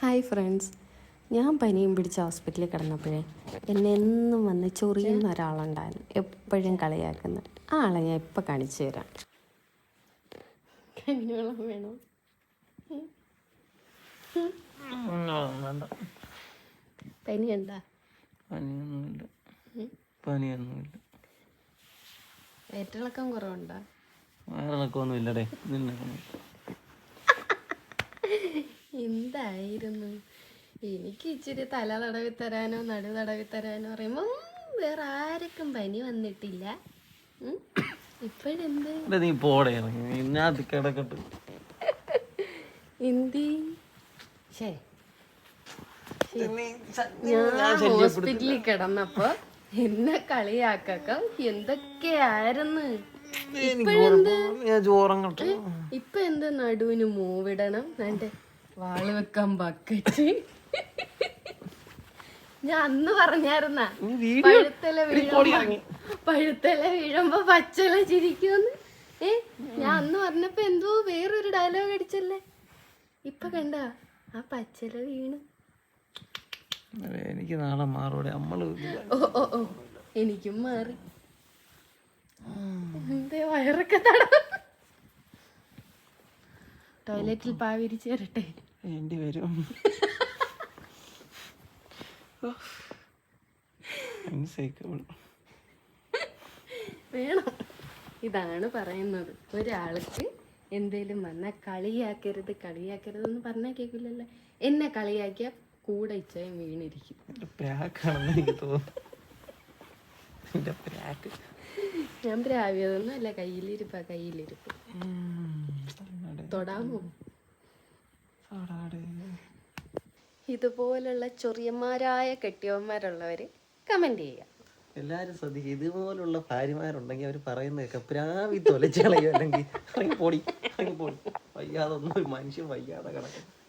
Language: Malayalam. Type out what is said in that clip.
ഹായ് ഫ്രണ്ട്സ് ഞാൻ പനിയും പിടിച്ച് ഹോസ്പിറ്റലിൽ കിടന്നപ്പോഴേ എന്നെ എന്നും വന്ന് ചൊറിയുന്ന ഒരാളുണ്ടായിരുന്നു. എപ്പോഴും കളിയാക്കുന്ന ആ ആളെ ഞാൻ ഇപ്പം കാണിച്ചു തരാം. കഞ്ഞിവെള്ളം വേണം? പനി എന്താ പനിയൊന്നുമില്ല. പനിയൊന്നുമില്ല. വയറ്റിളക്കം കുറവുണ്ടോ? വയറിളക്കമൊന്നും ഇല്ലടേ നിന്നെ എന്തായിരുന്നു എനിക്ക് ഇച്ചിരി തല തടവി തരാനോ നടു തടവി തരാനോ പറയുമ്പോൾ വേറെ ആർക്കും പനി വന്നിട്ടില്ല. ഇപ്പോഴെന്ത്? നീ പോടെ ഇറങ്ങി. ഇതിനകത്ത് കിടക്കട്ട്. എന്തി? ശേ ഞാൻ ഹോസ്പിറ്റലിൽ കിടന്നപ്പോ എന്നെ കളിയാക്കം എന്തൊക്കെയായിരുന്നു? ഇപ്പൊ എന്ത് നടുവിന് മൂവിടണം? എന്റെ വാൾ വെക്കാൻ ബക്കറ്റ് ഞാൻ അന്ന് പറഞ്ഞായിരുന്ന പഴുത്തല വീഴുമ്പോ പഴുത്തല വീഴുമ്പോ പച്ചല ചിരിക്കുമെന്ന്. ഏ ഞാൻ അന്ന് പറഞ്ഞപ്പോ എന്തോ വേറൊരു ഡയലോഗ് അടിച്ചല്ലേ? ഇപ്പൊ കണ്ട ആ പച്ചല വീണ്. എനിക്ക് നാളെ മാറൂടെ. നമ്മൾ ഓ ഓ ഓ എനിക്കും മാറി. എന്തേ വയറൊക്കെ തട ടോയ്ലറ്റിൽ പാവിരിച്ച് തരട്ടെ വേണ്ടി വരും. വേണം. ഇതാണ് പറയുന്നത്. ഒരാൾക്ക് എന്തേലും വന്നാൽ കളിയാക്കരുത് കളിയാക്കരുത് എന്ന് പറഞ്ഞാൽ കേൾക്കില്ലല്ലോ എന്നെ കളിയാക്കിയ കൂടെ ഇച്ചയും വീണിരിക്കും. ഞാൻ പ്രാവിയതൊന്നും അല്ല കയ്യിലിരിപ്പ. കയ്യിലിരിപ്പ് തൊടാമോ ഇതുപോലുള്ള ചൊറിയന്മാരായ കെട്ടിയവന്മാരുള്ളവർ കമന്റ് ചെയ്യുക. എല്ലാരും ശ്രദ്ധിക്കുക. ഇതുപോലുള്ള ഭാര്യമാരുണ്ടെങ്കിൽ അവർ പറയുന്നത് കേൾക്കാം അല്ലെങ്കിൽ പൊടി പൊടി വയ്യാതൊന്നും മനുഷ്യൻ വയ്യാതെ കിടക്കും